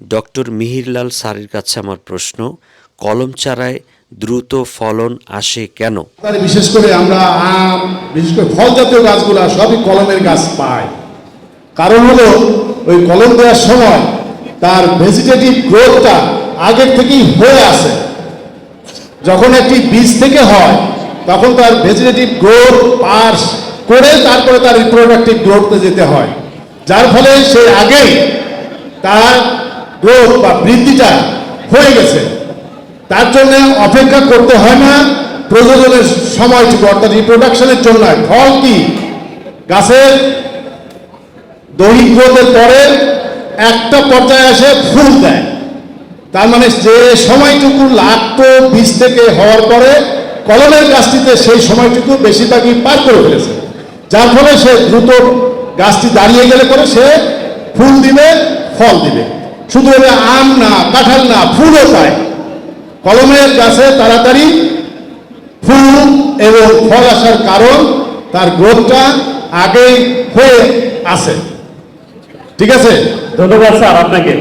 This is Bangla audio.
ডক্টর মিহিরলাল স্যারের কাছে আমার প্রশ্ন, কলম চারায় দ্রুত ফলন আসে কেন? বিশেষ করে আমরা আম, বিশেষ করে ফল জাতীয় গাছগুলো সবই কলমের গাছ পাই কারণ হলো, ওই কলম দেওয়ার সময় তার ভেজিটেটিভ গ্রোথটা আগের থেকেই হয়ে আসে। যখন একটি বীজ থেকে হয়, তখন তার ভেজিটেটিভ গ্রোথ পাস করে তারপরে তার রিপ্রোডাক্টিভ গ্রোথে যেতে হয়। যার ফলে সে আগেই তার গ্রোথ বা বৃদ্ধিটা হয়ে গেছে। তার জন্য অপেক্ষা করতে হয় না। প্রযোজনের সময়টুকু অর্থাৎ রিপ্রোডাকশনের জন্য ফল কি? গাছের দৈহিক গ্রোথের পরে একটা পর্যায়ে আসে ফুল দেয়। তার মানে যে সময়টুকু লাগতো বীজ থেকে হওয়ার পরে কলমের গাছটিতে সেই সময়টুকু বেশিরভাগই পার করে ফেলেছে। যার ফলে সে দ্রুত গাছটি দাঁড়িয়ে গেলে পরে সে ফুল দিবে, ফল দিবে। শুধু এটা আম না, কাঁঠাল না, ফুলও পায় কলমের গাছে তাড়াতাড়ি ফুল এবং ফল আসার কারণ তার গ্রোথটা আগেই হয়ে আছে। ঠিক আছে? ধন্যবাদ স্যার আপনাকে।